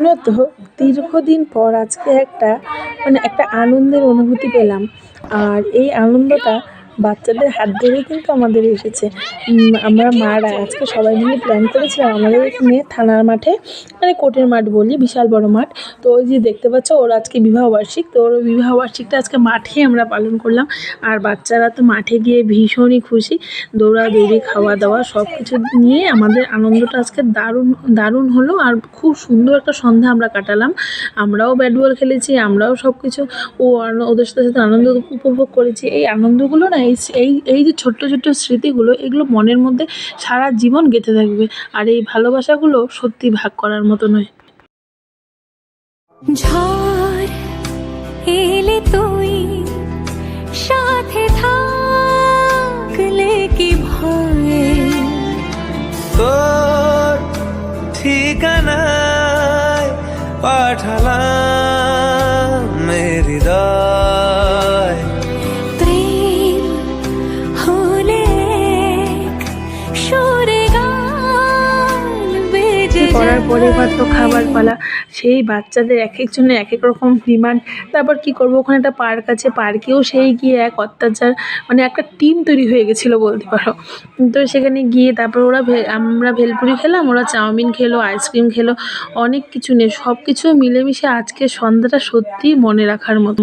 মূলত দীর্ঘদিন পর আজকে একটা মানে একটা আনন্দের অনুভূতি পেলাম। আর এই আনন্দটা বাচ্চাদের হাত ধরেই কিন্তু আমাদের এসেছে। আমরা মারা, আজকে সবাই মিলে প্ল্যান করেছিলাম আমাদের এখানে থানার মাঠে মানে কোর্টের মাঠ বলি, বিশাল বড় মাঠ। তো ওই যে দেখতে পাচ্ছ, ওর আজকে বিবাহবার্ষিক তো ওর বিবাহবার্ষিকটা আজকে মাঠেই আমরা পালন করলাম। আর বাচ্চারা তো মাঠে গিয়ে ভীষণই খুশি। দৌড়াদৌড়ি খাওয়া দাওয়া সব কিছু নিয়ে আমাদের আনন্দটা আজকে দারুণ দারুণ হলো। আর খুব সুন্দর একটা সন্ধ্যা আমরা কাটালাম। আমরাও ব্যাট বল খেলেছি, আমরাও সব কিছু ও ওদের সাথে সাথে আনন্দ উপভোগ করেছি। এই আনন্দগুলো না এই এই এই যে ছোট্ট ছোট্ট স্মৃতিগুলো এগুলো মনের মধ্যে সারা জীবন গেঁথে থাকবে। আর এই ভালোবাসাগুলো সত্যি ভাগ করার মতো নয়। ঝড় এলে তুই সাথে থাকলে কি ভয়? তোর ঠিকানায় পাঠালাম হৃদয়। করার পরে এবার তো। খাবার পালা। সেই বাচ্চাদের এক একজনের এক এক রকম ডিমান্ড। তারপর কি করব? ওখানে একটা পার্ক আছে। পার্কেও সেই গিয়ে এক অত্যাচার। মানে একটা টিম তৈরি হয়ে গেছিল বলতে পারো। তো সেখানে গিয়ে তারপর ওরা আমরা ভেলপুরি খেলাম, ওরা চাউমিন খেলো, আইসক্রিম খেলো, অনেক কিছু নিয়ে সব কিছু মিলেমিশে আজকে সন্ধ্যাটা সত্যিই মনে রাখার মতো।